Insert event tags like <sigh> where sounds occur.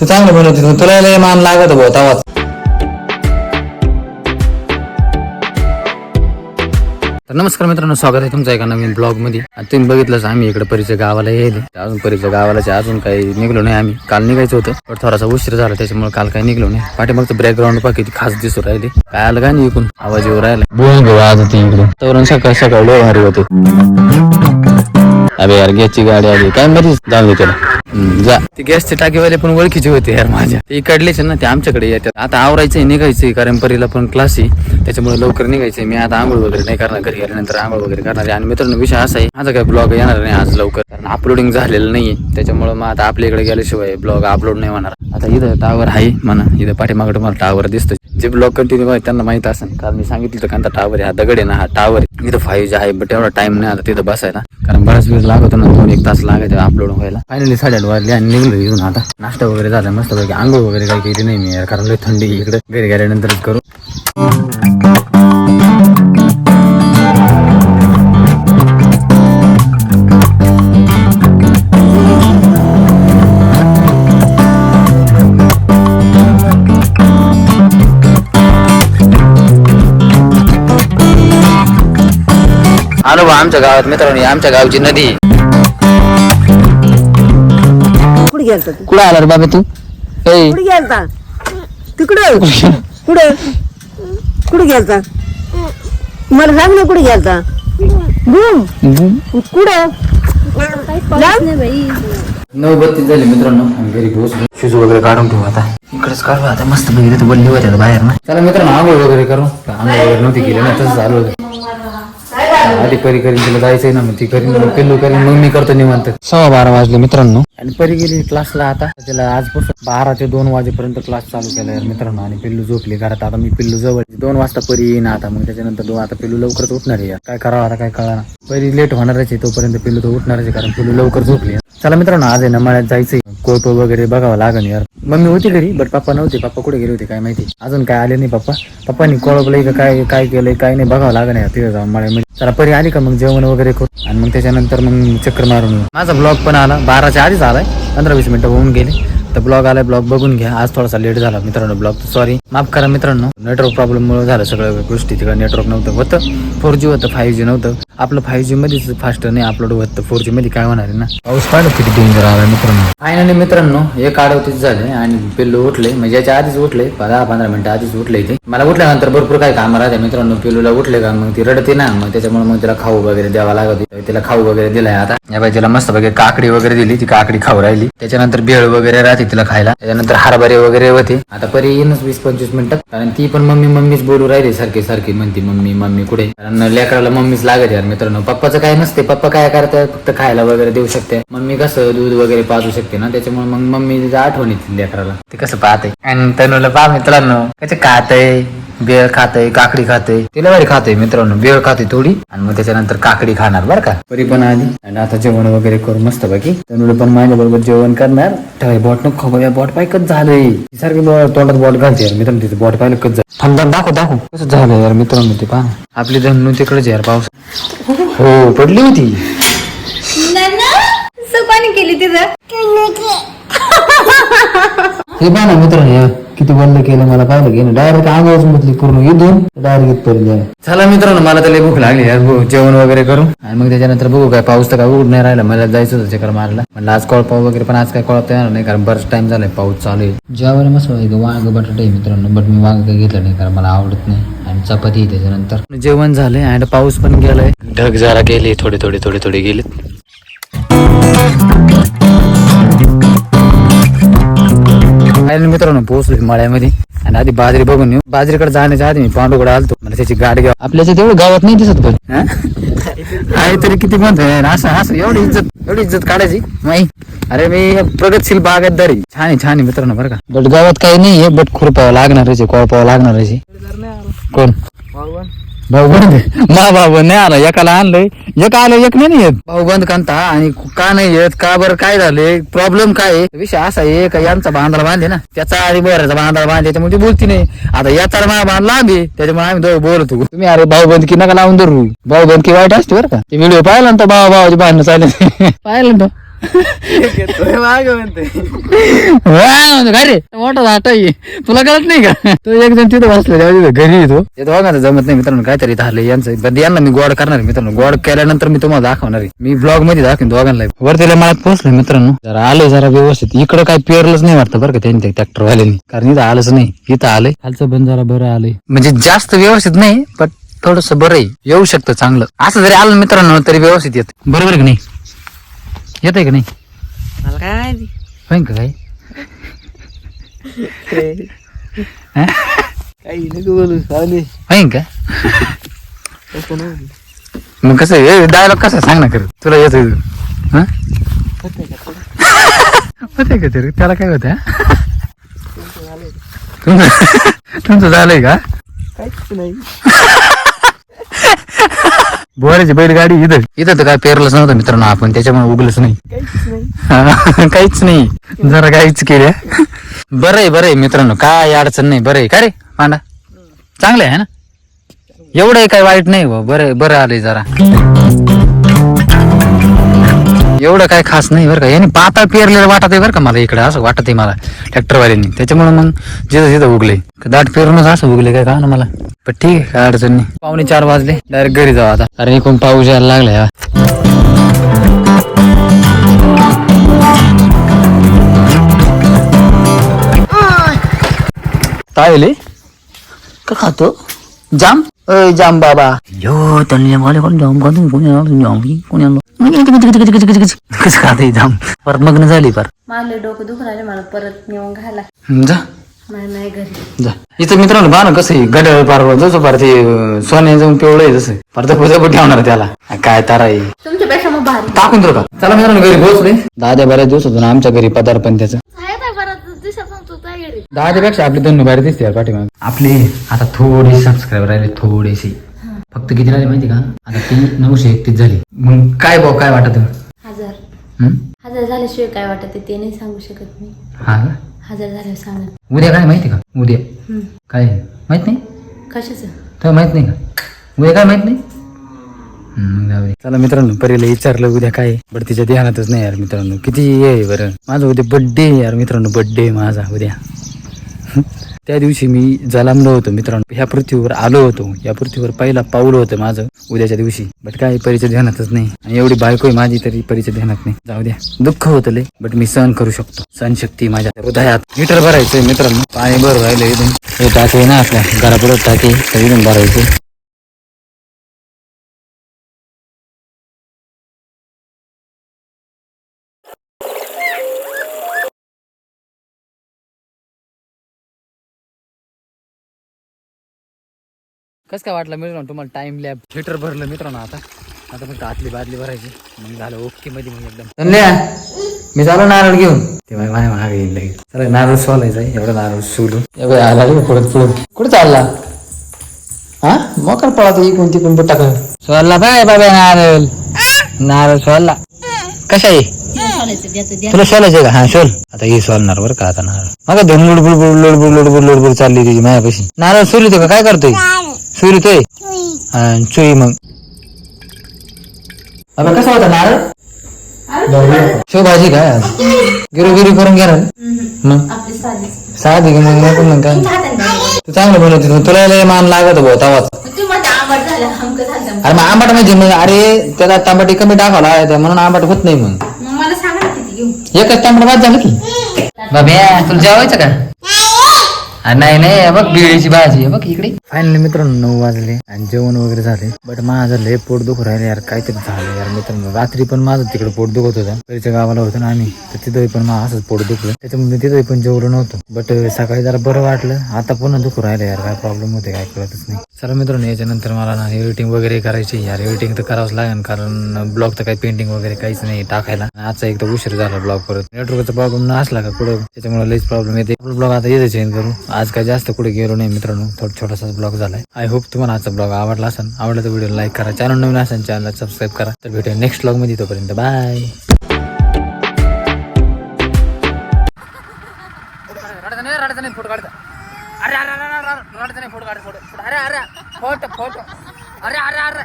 तू चांगलं बनवते तू तुला लय मान लागत भाऊ तवाच तर नमस्कार मित्रांनो स्वागत आहे तुमचं एका नवीन ब्लॉगमध्ये आता तुम्ही बघितलंच आम्ही इकडे परीच्या गावाला येईल अजून परीच्या गावाला अजून काही निघलो नाही आम्ही. काल निघायचं होतं पण थोडासा उशीर झाला त्याच्यामुळे काल काही निघलो नाही. पाठीमागचं बॅकग्राऊंड पा किती खास दिसू राहिले. काय आलं का नाही इकून आवाज येऊ राहिला. आज होती इकडे तर सकाळ सकाळ लय भारी होते. अरे यार गॅसची गाडी आली. काय मध्ये जाऊन दे त्याला. जा. ते गॅसचे टाकीवाले पण ओळखीचे होते यार माझ्या. ते इकडलेच ना ते आमच्याकडे येतात. आता आवरायचंय निघायचंय कारण परीला पण क्लास आहे. त्याच्यामुळे लवकर निघायचंय. मी आता आंघोळ वगैरे नाही करणार घरी आल्यानंतर आंघोळ वगैरे करणार आहे. आणि मित्रांनो विषय असा आहे माझा काय ब्लॉग येणार नाही आज लवकर. अपलोडिंग झालेलं नाहीये. त्याच्यामुळे मग आता आपल्या इकडे गेल्याशिवाय ब्लॉग अपलोड नाही होणार. आता इथं टावर आहे म्हणा इथं पाठीमागं तुम्हाला टावर दिसतं जे ब्लॉग कंटिन्यू आहे त्यांना माहीत असेल. कारण मी सांगितलं तर कोणता टावर आहे हा दगड आहे ना हा टावर आहे. इथं फाईव्ह जी आहे बट एवढा टाइम नाही आता तिथं बसायला. कारण बराच वेळ लागतो ना दोन एक तास लागायचे अपलोड व्हायला. फायनली साडेआठ वाजले आणि निघलो इथून आता. नाश्ता वगैरे झाला मस्त पैकी आंघोळ वगैरे काही केली नाही मी यार कारण लय थंडी इकडे. घरी गेल्यानंतरच करू. आलो बा आमच्या गावात मित्रांनो ही आमच्या गावची नदी. आहे. कुठे गेलता तू? कुठं आला रे बाबा तू? ए. कुठे गेलता? तिकडे? कुठे? कुठे गेलता? मला सांग ना कुठे गेलता? बूम. कुठे? नऊ बत्तीस झाले मित्रांनो आम्ही घरी पोहोचलो. शूज वगैरे काढून ठेवू आता. इकडेच काढू आता. मस्त पैकी बोलली होती आता बाहेर ना. चला मित्रांनो आंघोळ वगैरे करू. आंघोळ वगैरे नव्हती केली ना तसं चालू होतं. आधी परी करीन तिला जायचंय ना मग ती करीन मग पिल्लू करीन मग मी करतो निवांत. सव्वा बारा वाजले मित्रांनो. आणि परी गेली क्लासला आता. तिला आजपासून बारा ते दोन वाजेपर्यंत क्लास चालू केला यार मित्रांनो. आणि पिल्लू झोपली घरात. आता मी पिल्लू जवळ दोन वाजता परी येईन आता. मग त्याच्यानंतर दो आता पिल्लू लवकरच उठणार आहे यार. काय करावं आता काय कळणार परी लेट होणारच आहे तोपर्यंत पिल्लू तर उठणारच आहे कारण पिल्लू लवकर झोपली चला मित्रांनो आज आहे ना मळ्यात जायचंय. कोळप वगैरे बघावं लागेल यार. मम्मी होती घरी बट पप्पा नव्हते. पप्पा कुठे गेले होते काय माहिती. अजून काय आले नाही पप्पा पप्पानी कोळपलंय का काय काय केलंय काय नाही बघावं लागेल यार. तिथे जाऊन मळ्यामध्ये. चला परी आली का मग जेवण वगैरे करू आणि मग त्याच्यानंतर मग चक्कर मारून येऊ. माझा ब्लॉग पण आला बाराच्या आधीच आलाय. पंधरा वीस मिनिटं होऊन गेले. तर ब्लॉग आलाय ब्लॉग बघून घ्या. आज थोडासा लेट झाला मित्रांनो ब्लॉग सॉरी माफ करा मित्रांनो. नेटवर्क प्रॉब्लेम मुळे झालं सगळ्या गोष्टी. तिकडे नेटवर्क नव्हतं होतं. फोर जी होतं फाईव्ह जी नव्हतं. आपलं फाईव्ह जी मध्येच फास्ट नाही अपलोड होतं. फोर जी मध्ये काय होणार आहे ना? पाऊस पाहिलं किती डेंजर आला मित्रांनो? फायनली मित्रांनो एक आडवतीच झाले आणि पिल्लू उठले. म्हणजे याच्या आधीच उठले. दहा पंधरा मिनिटं आधीच उठले ते मला उठल्यानंतर भरपूर काही काम राहते मित्रांनो. पिल्लूला उठले का? मग ती रडते ना. मग त्याच्यामुळे मग तिला खाऊ वगैरे द्यावा लागत होती. तिला खाऊ वगैरे दिलाय आता. या बाई तिला मस्त वगैरे काकडी वगैरे दिली. ती काकडी खाऊ राहिली. त्याच्यानंतर भेळ वगैरे राहते तिला खायला. त्याच्यानंतर हरभरे वगैरे होते. आता परी येईनच वीस पंचवीस मिनिटात कारण ती पण मम्मी मम्मीच बोलू राहिली. सारखी सारखी म्हणती मम्मी मम्मी कुठे? कारण लेकराला मम्मीच लागत यार मित्रांनो. पप्पाचं काय नसते. पप्पा काय करतात? फक्त खायला वगैरे देऊ शकते. मम्मी कसं दूध वगैरे पाजू शकते ना? त्याच्यामुळे मग मम्मी आठवण येते लेकराला. ते कसं पाहते आणि तनुला पहा मित्रांनो. कसं खातय? बेळ खातय काकडी खातय. तिला भारी खातोय मित्रांनो. बेळ खाते थोडी. आणि मग त्याच्यानंतर काकडी खाणार बरं का. परी पण आली. आणि आता जेवण वगैरे करू मस्त बाकी तनुला पण माझ्या बरोबर जेवण करणार. ठेवाय बॉट नको खाऊ बॉट पाय कच झालंय? सारखी तोंडात बॉट घालते यार मित्रांनो तिथे. बॉट पाहिलं कच झालं? दाखव दाखव. कसं झालं यार मित्रांनो ते पहा. आपली धन्नू तिकडेच यार पाऊस. हो पडली होती. केली तिथं. हे पहा ना मित्रांनो यार किती बंद केलं मला पाहिलं की डायरेक्ट आंघोळच म्हटली पूर्ण इथून डायरेक्ट इथपर्यंत चला मित्रांनो मला तर भूक लागली यार. जेवण वगैरे करू. आणि मग त्याच्यानंतर बघू काय पाऊस तर काय उघड नाही राहिला. मला जायचं होतं चक्कर मारायला म्हणलं आज कळपाव वगैरे पण आज काय कळपता येणार नाही कारण बरंच टाइम झालाय पाऊस चालू आहे. जेवायला मस्त वांग बटाटे मित्रांनो बट मी वांग काय घेतलं नाही कारण मला आवडत नाही. आणि चपाती त्याच्यानंतर. जेवण झालंय आणि पाऊस पण गेलाय. ढग जरा गेले थोडे थोडे थोडे थोडे गेले फायनल मित्रांनो पोहोचलो मळ्यामध्ये आणि आधी बाजरी बघून येऊ. बाजरीकडे जाण्याच्या आधी मी पांडूकडे आलतो. मला त्याची गाडी घ्या आपल्या तेवढं गावात नाही दिसत पण? आहे तरी किती म्हणतो असं असं एवढी इज्जत एवढी इज्जत काढायची? नाही. अरे मी प्रगतशील बागायतदारी छान आहे छान आहे मित्रांनो बरं का. बट गावात काही नाहीये बट खुरपावं लागणारच आहे कोळपावं लागणारच आहे. कोण? भाऊ बंद. मा भाऊ बंद नाही आला एकाला आणलंय. एक आलं एक नाही येत. भाऊ बंद कांता आणि का नाही येत का बरं काय झाले प्रॉब्लेम काय आहे? विषय असा आहे का यांचा बांधाला बांधे ना त्याचा आणि बराचा बांधाला बांधे त्याच्यामुळे ती बोलती नाही. आता याचा माझा बांध लांब आहे त्याच्यामुळे आम्ही दोघं बोलतो. तुम्ही अरे भाऊ बंद की नका लावून धरू. भाऊ बंद की वाईट असते बरं का? ते व्हिडिओ पाहिला ना तर भाऊ भावाची भांडणं चालले. पाहिलं ना <laughs> रे? मोठा आहे. तुला कळत नाही का? तो एक जण तिथं बसला घरी येतो. ते दोघांचं जमत नाही मित्रांनो काहीतरी झालं यांचं. यांना मी गोड करणार आहे मित्रांनो. गोड केल्यानंतर मी तुम्हाला दाखवणार आहे. मी ब्लॉगमध्ये दाखवेन दोघांना. वरतीला मला पोहोचलोय मित्रांनो. जरा आलंय जरा व्यवस्थित. इकडं काय पेरलंच नाही वाटतं बरं का त्यांनी ट्रॅक्टर वाल्यांनी कारण इथं आलंच नाही. इथं आलंय. खालचं पण जरा बरं आलंय. म्हणजे जास्त व्यवस्थित नाही पण थोडस बरं आहे. येऊ शकतं चांगलं. असं जरी आलं मित्रांनो तरी व्यवस्थित येत. बरोबर आहे का नाही? येत आहे का नाही? मला काय माहिती. होईन का काही? हा? काही नको बोलू चालेल होईन का? मग कसं डायलॉग कसा सांग ना कर तुला येत होते का तरी? त्याला काय होत तुमचं तुमचं झालंय का? काहीच नाही. <laughs> बोराची बैलगाडी इथं. इथं तर काय पेरलंच नव्हतं मित्रांनो आपण त्याच्यामुळे उगलच नाही. काहीच नाही. हा, जरा काहीच केल्या बरं आहे बरं आहे मित्रांनो काय अडचण नाही. बरं आहे का रे पांडा? चांगलं आहे ना? एवढं काय वाईट नाही. बरं बरं आलंय जरा. एवढं काय खास नाही बरं का. यांनी पाताळ पेरलेलं वाटत आहे बरं का मला इकडे असं वाटत आहे मला ट्रॅक्टरवाल्यांनी. त्याच्यामुळे मग जिथं जिथं उगले दाट पेरूनच असं उगले काय का ना मला. पण ठीक आहे काय अडचण नाही. पावणे चार वाजले डायरेक्ट घरी जाऊ आता. अरे इकडून पाऊस यायला लागला काय का खातो? जाम? जाम बाबा. यो त्यांनी मला कोण जाम खातो? कोणी आणलं जाम कोणी आणलं कसं खाते परत मग्न झाली पर मारले डोकं दुखून आले मला परत नेऊन घाला जा. नाही नाही घरी. जा. इथं मित्रांनो पहा ना कसं आहे. गड्याळ पार जसं पार ते अं, सोने जाऊन पिवळं आहे जसं तर ठेवणार त्याला. काय तारा आहे. तुमच्यापेक्षा मग भारी. टाकून देऊ का? चला मित्रांनो घरी पोहोचले दादा बऱ्याच दिवस होतो ना आमच्या घरी पदार्पण त्याचं. दहाच्यापेक्षा आपली दोन बाहेर दिसते यार पाठीमाग. आपले आता थोडे सबस्क्राईबर राहिले थोडेसे फक्त किती राहिले माहिती का? आता ती नऊशे एकतीस झाली. मग काय भाऊ काय वाटत हजार. हं? हजार झाल्याशिवाय काय वाटत ते नाही सांगू शकत मी. हा का? हजार झाल्यावर सांगा उद्या काय माहिती का? उद्या. हम्म. काय? माहीत नाही? कशाचं? तुला माहीत नाही का? उद्या काय माहीत नाही? हं, जाऊ दे. चला मित्रांनो परीला विचारलं उद्या काय? बरं तिच्या ध्यानातच नाही यार मित्रांनो. किती हे आहे बरं. माझा उद्या बड्डे यार मित्रांनो बड्डे माझा उद्या. त्या दिवशी मी जलामलो होतो मित्रांनो. ह्या पृथ्वीवर आलो होतो. या पृथ्वीवर पहिला पाऊल होतं माझं उद्याच्या दिवशी. बट काय परिचय ध्यानातच नाही. आणि एवढी बायको आहे माझी तरी परिचय ध्यानात नाही. जाऊ द्या. दुःख होतं लय बट मी सहन करू शकतो. सहन शक्ती माझ्या हृदयात. मीटर भरायचंय मित्रांनो. पाणी भर राहिलं इथून. हे टाके ना आपल्या. घरापुढे टाके इथून भरायचे. कसं काय वाटलं मित्रांनो तुम्हाला टाइम लॅब थिएटर भरलं मित्रांनो आता. आता फक्त आतली बादली भरायची. मग झालं ओके मध्ये मग एकदम. धन्या. मी चालू नारळ घेऊन. तेव्हा माझ्या मागे येईल लगेच. चला नारळ सोलायचा एवढं नारळ सोलून. एवढं आला रे पुढे पुढे. कुठे चालला? हा? मोकर पळा तो इकडून तिकडून बुट्टा कर सोलला बाय बाबा नारळ. नारळ सोलला. कशा आहे? तुला सोलायचे का? हा सोल. आता हे सोलणार बरं का आता नारळ. मग धन लुडबुड लुडबुड लुडबुड लुडबुड चालली तुझी मायापाशी. नारळ सोलितो का? काय करतोय? सोलितोय हा चुई मग आता कसा होता नारळ शो भाजी काय आज गिरू गिरू करून घ्या ना मग आपली साधी की मग नको मग काय तू चांगलं बनवते मग तुला लय मान लागत भाऊ तवाच तू झालं अरे मग आंबाट म्हणजे मग अरे त्याला तांबाटी कमी टाकावं लागत म्हणून आंबाट होत नाही मग मला सांगा ना किती घेऊ एकच तांबट बाद झालं की बाब्या तुला जेवायचं का नाही नाही बघ बिळीची भाजी आहे बघ इकडे. फायनली मित्रांनो नऊ वाजले आणि जेवण वगैरे झाले. बट माझं लय पोट दुखू राहिले यार काहीतरी झालं यार मित्रांनो. रात्री पण माझं तिकडे पोट दुखत होतं. घरच्या गावाला होतं ना आम्ही तर तिथं पण माझं असंच पोट दुखलं. त्याच्यामुळे तिथं पण जेवलो नव्हतं. बट सकाळी जरा बरं वाटलं. आता पुन्हा दुखू राहिलं यार काय प्रॉब्लेम होते काय कळतच नाही. चला मित्रांनो याच्यानंतर मला ना एडिटिंग वगैरे करायची यार. एडिटिंग तर करावंच लागेल कारण ब्लॉग तर काही पेंटिंग वगैरे काहीच नाही टाकायला. आजचा एक तर उशीर झाला ब्लॉग परत. नेटवर्कचा प्रॉब्लेम न असला का कुठं? त्याच्यामुळे लईच प्रॉब्लेम येते. ब्लॉग आता येते चेंज करू आज काय जास्त कुठे गेलो नाही मित्रांनो थोडा छोटासा ब्लॉग झालाय. आय होप तुम्हाला आजचा ब्लॉग आवडला असेल. आवडला तर व्हिडिओ लाईक करा. चॅनल नवीन असेल चॅनलला सबस्क्राईब करा. तर भेटूया नेक्स्ट ब्लॉगमध्ये तोपर्यंत. बाय अरे अरे अरे अरे फोटो काढ फोटो. अरे अरे फोटो फोटो. अरे अरे अरे